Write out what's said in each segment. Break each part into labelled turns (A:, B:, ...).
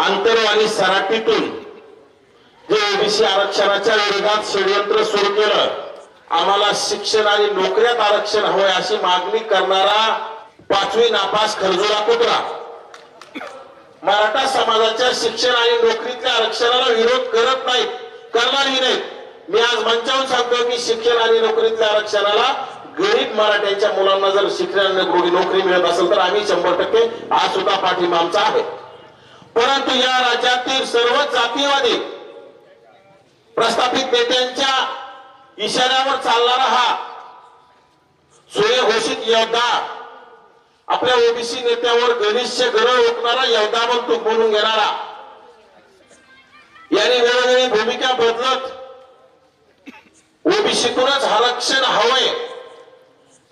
A: आंतरवाली सराटीतून हे ओबीसी आरक्षणाच्या विरोधात षडयंत्र सुरू केलं. आम्हाला शिक्षण आणि नोकऱ्यात आरक्षण हवंय अशी मागणी करणारा पाचवी नापास खरजुरा कुत्रा मराठा समाजाच्या शिक्षण आणि नोकरीतल्या आरक्षणाला विरोध करत नाहीत करणारही नाहीत. मी आज मंचावून सांगतो की शिक्षण आणि नोकरीतल्या आरक्षणाला गरीब मराठ्यांच्या मुलांना जर शिक्षण नोकरी नोकरी मिळत असेल तर आम्ही शंभर टक्के आज सुद्धा पाठिंबा आमचा आहे. परंतु या राज्यातील सर्व जातीवादी प्रस्थापित नेत्यांच्या इशाऱ्यावर चालणारा हा सूर्यघोषित योद्धा आपल्या ओबीसी नेत्यावर गणेशचे गरळ ओकणारा योद्धा म्हणून बोलून घेणारा याने वेळोवेळी भूमिका बदलत ओबीसीतूनच आरक्षण हवंय.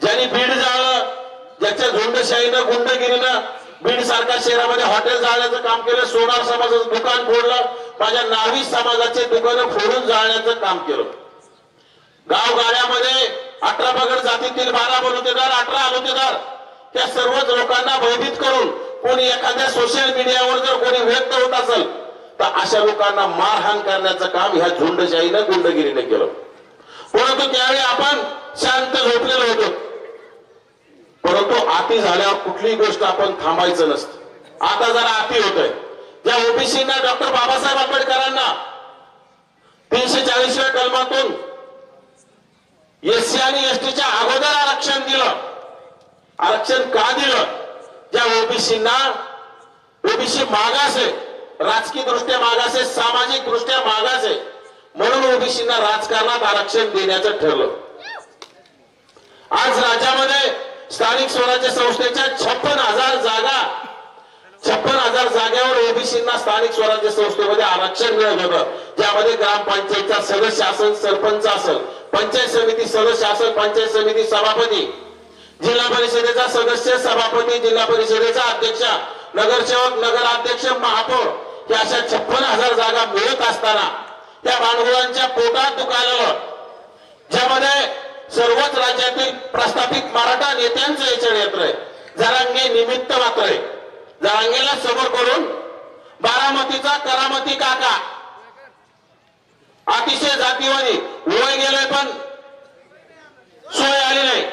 A: ज्यांनी बीड जाळलं ज्याच्या झोंडशाहीनं गुंडगिरीनं बीड सारख्या शहरामध्ये हॉटेल जाळण्याचं काम केलं सोनार समाजाचं दुकान फोडलं माझ्या नावी समाजाचे दुकानं फोडून जाळण्याचं काम केलं. गावगाड्यामध्ये अठरा पगड जातीतील बारा बलुतेदार अठरा आलोतेदार त्या सर्वच लोकांना भयभीत करून कोणी एखाद्या सोशल मीडियावर जर कोणी व्यक्त होत असेल तर अशा लोकांना मारहाण करण्याचं काम ह्या झुंडशाहीनं गुंडगिरीने केलं. परंतु त्यावेळी आपण शांत झोपलेलो होतो. परंतु झाल्यावर कुठलीही गोष्ट आपण थांबायचं नसतं. आता जरा आती होत आहे त्या ओबीसीना डॉक्टर बाबासाहेब आंबेडकरांना तीनशे चाळीसव्या कलमातून एससी आणि एसटीच्या अगोदर आरक्षण दिलं. आरक्षण का दिलं? ज्या ओबीसीना ओबीसी मागास आहे राजकीय दृष्ट्या मागास आहे सामाजिक दृष्ट्या मागास आहे म्हणून ओबीसीना राजकारणात आरक्षण देण्याचं ठरलं. आज राज्यामध्ये स्थानिक स्वराज्य संस्थेच्या छप्पन हजार जागा छप्पन हजार जागेवर ओबीसीना स्थानिक स्वराज्य संस्थेमध्ये आरक्षण मिळत होतं. ज्यामध्ये ग्रामपंचायतचा सदस्य असेल सरपंच असेल पंचायत समिती सदस्य असेल पंचायत समिती सभापती जिल्हा परिषदेचा सदस्य सभापती जिल्हा परिषदेचा अध्यक्ष नगरसेवक नगराध्यक्ष महापौर या अशा छप्पन हजार जागा मिळत असताना त्या भांडवलांच्या पोटात दुखायला ज्यामध्ये सर्वच राज्यातील प्रस्थापित मराठा नेत्यांचं याच्यावर येत आहे. जरांगे निमित्त मात्र आहे. जरांगेला समोर करून बारामतीचा करामती काका. अतिशय जातीवादी. वय गेलोय पण सोय आली नाही.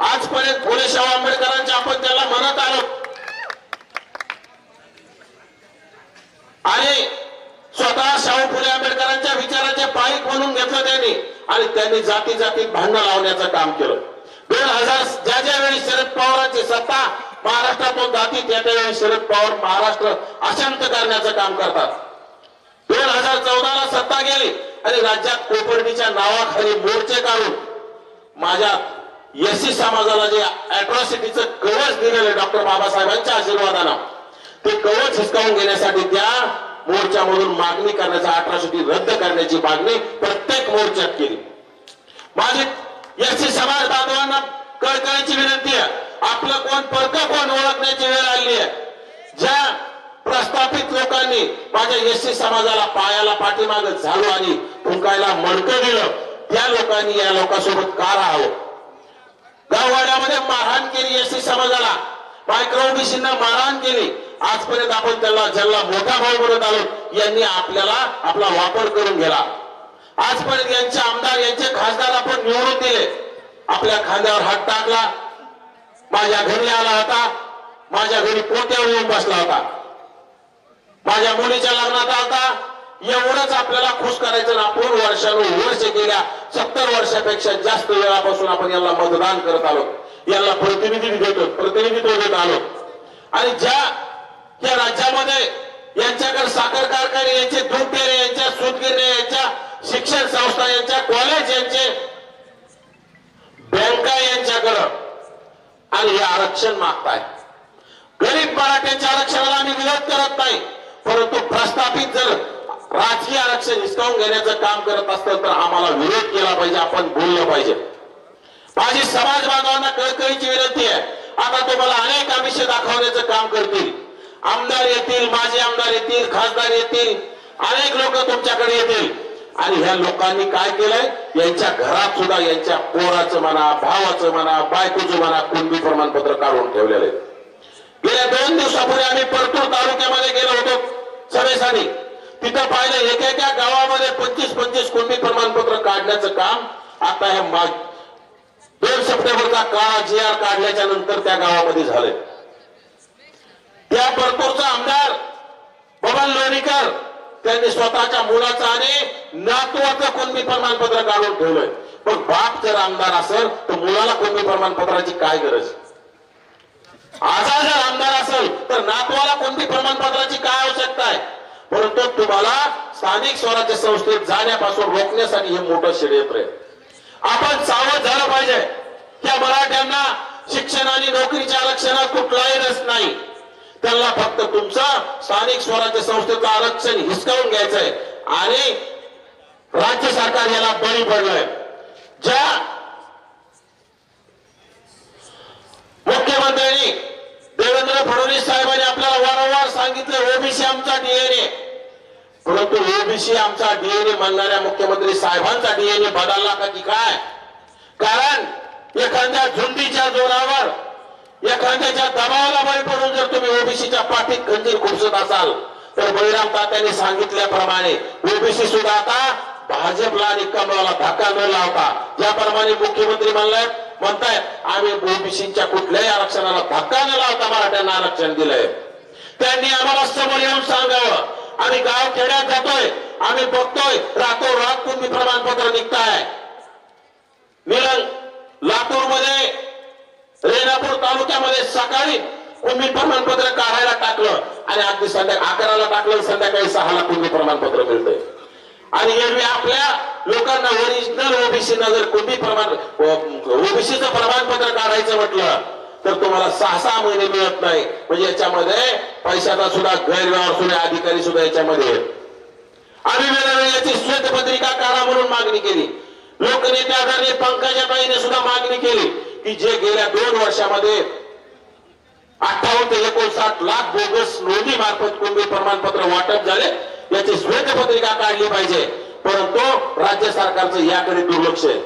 A: आजपर्यंत फुले शाहू आंबेडकरांच्या आपण त्याला म्हणत आलो आणि स्वतः शाहू फुले आंबेडकरांच्या विचाराचे पायिक म्हणून घेतलं त्यांनी आणि त्यांनी जाती जातीत भांडण लावण्याचं काम केलं. दोन हजार ज्या ज्या वेळी शरद पवारांची सत्ता महाराष्ट्रातून जाती त्या त्यावेळी शरद पवार महाराष्ट्र अशांत करण्याचं काम करतात. दोन हजार चौदा ला सत्ता गेली आणि राज्यात कोपर्डीच्या नावाखाली मोर्चे काढून माझ्या एससी समाजाला जे अॅट्रॉसिटीचं कवच दिलेलं डॉक्टर बाबासाहेबांच्या आशीर्वादानं ते कवच हिसकावून घेण्यासाठी त्या मोर्चामधून मागणी करण्याचा अट्रॉसिटी रद्द करण्याची मागणी प्रत्येक मोर्चात केली. माझी एससी समाज बांधवांना कळकळीची विनंती आहे. आपलं कोण परक कोण ओळखण्याची वेळ आली आहे. ज्या प्रस्थापित लोकांनी माझ्या एसटी समाजाला पायाला पाठीमाग झालो आणि फुंकायला मडकं दिलं त्या लोकांनी या लोकांसोबत का राहावं? गाववाड्यामध्ये मारहाण केली एसटी समाजाला. मायक्रो ओबीसींना मारहाण केली. आजपर्यंत आपण त्याला ज्यांना मोठा भाऊ म्हणत आलो यांनी आपल्याला आपला वापर करून घेतला. आजपर्यंत यांचे आमदार यांचे खासदार आपण निवडून दिले. आपल्या खांद्यावर हात टाकला. माझ्या घरी आला होता. माझ्या घरी पोत्यावर येऊन बसला होता. माझ्या मुलीच्या लग्नात आता एवढंच आपल्याला खुश करायचं ना आपण वर्षानुवर्ष गेल्या सत्तर वर्षापेक्षा जास्त वेळापासून आपण याला मतदान करत आलो. याला प्रतिनिधी देतो प्रतिनिधित्व देत आलो. आणि ज्या त्या राज्यामध्ये यांच्याकडे साखर कारखाने यांचे दूध यांच्या सूतगिरणे यांच्या शिक्षण संस्था यांच्या कॉलेज यांचे बँका यांच्याकडं आणि हे आरक्षण मागताय. गरीब मराठ्यांच्या आरक्षणाला आम्ही विरोध करत नाही परंतु प्रस्थापित जर राजकीय आरक्षण हिसकावून घेण्याचं काम करत असतं तर आम्हाला विरोध केला पाहिजे आपण बोललं पाहिजे. माझी समाज बांधवांना कळकळीची विनंती आहे. आता तुम्हाला अनेक आमिष दाखवण्याचं काम करतील. आमदार येतील माजी आमदार येतील खासदार येतील अनेक लोक तुमच्याकडे येतील. आणि ह्या लोकांनी काय केलंय? यांच्या घरात सुद्धा यांच्या पोराचं म्हणा भावाचं म्हणा बायकोचं म्हणा कुणबी प्रमाणपत्र काढून ठेवलेलं आहे. गेल्या दोन दिवसापूर्वी आम्ही परतूर तालुक्यामध्ये गेलो होतो सभेसाठी तिथं पाहिलं एक एका गावामध्ये पंचवीस पंचवीस कुणबी प्रमाणपत्र काढण्याचं काम आता हे माग दोन सप्टेंबरचा काळा जी आर काढल्याच्या नंतर त्या गावामध्ये झालंय. त्या परतूरचा आमदार बबन लोणीकर त्यांनी स्वतःच्या मुलाचं आणि नातवाचं कुणबी प्रमाणपत्र काढून ठेवलंय. पण बाप जर आमदार असेल तर मुलाला कुणबी प्रमाणपत्राची काय गरज? आजा जर आमदार असेल तर नातवाला कोणती प्रमाणपत्राची काय आवश्यकता आहे? परंतु तुम्हाला स्थानिक स्वराज्य संस्थेत जाण्यापासून रोखण्यासाठी हे मोठं षडयंत्र आहे. आपण सावध झालं पाहिजे. त्या मराठ्यांना शिक्षण आणि नोकरीच्या आरक्षणात कुठलाही रस नाही. त्यांना फक्त तुमचा स्थानिक स्वराज्य संस्थेचं आरक्षण हिसकावून घ्यायचंय. आणि राज्य सरकार याला बळी पडलंय. ज्या मुख्यमंत्र्यांनी देवेंद्र फडणवीस साहेबांनी आपल्याला वारंवार सांगितलं ओबीसी आमचा डीएनए परंतु ओबीसी आमचा डीएनए म्हणणाऱ्या मुख्यमंत्री साहेबांचा डीएनए बदलला का की काय? कारण एखाद्या झुंडीच्या जोरावर एखाद्याच्या दबावाला बळी पडून जर तुम्ही ओबीसीच्या पाठीत खंजीर खुपसत असाल तर बळीराम तात्यांनी सांगितल्याप्रमाणे ओबीसी सुद्धा आता भाजपला आणि कमळाला धक्का न लावता ज्याप्रमाणे मुख्यमंत्री म्हणलाय म्हणतायत आम्ही ओबीसीच्या कुठल्याही आरक्षणाला धक्का न लावता मराठ्यांना आरक्षण दिलंय. त्यांनी आम्हाला समोर येऊन सांगावं आम्ही गाव खेड्यात जातोय आम्ही बघतोय रातोरात तुम्ही प्रमाणपत्र निघताय. निलंग लातूरमध्ये रेणापूर तालुक्यामध्ये सकाळी कुंभी प्रमाणपत्र काढायला टाकलं आणि अगदी संध्या अकराला टाकलं संध्याकाळी सहाला कुंभी प्रमाणपत्र मिळतंय. आणि एरवी आपल्या लोकांना ओरिजिनल ओबीसी जर कुंभी प्रमाण ओबीसीचं प्रमाणपत्र काढायचं म्हटलं तर तुम्हाला सहा सहा महिने मिळत नाही. म्हणजे याच्यामध्ये पैशाचा सुद्धा गैरव्यवहार सुद्धा अधिकारी सुद्धा याच्यामध्ये आम्ही वेळोवेळी याची श्वेतपत्रिका काढा म्हणून मागणी केली. लोकनेते आदरणीय पंकजाबाईने सुद्धा मागणी केली. की जे गेल्या दोन वर्षामध्ये अठ्ठावन्न ते एकोणसाठ लाख बोगस नोंदी मार्फत कुंभी प्रमाणपत्र वाटप झाले याची श्वेतपत्रिका काढली पाहिजे. परंतु राज्य सरकारचं याकडे दुर्लक्ष आहे.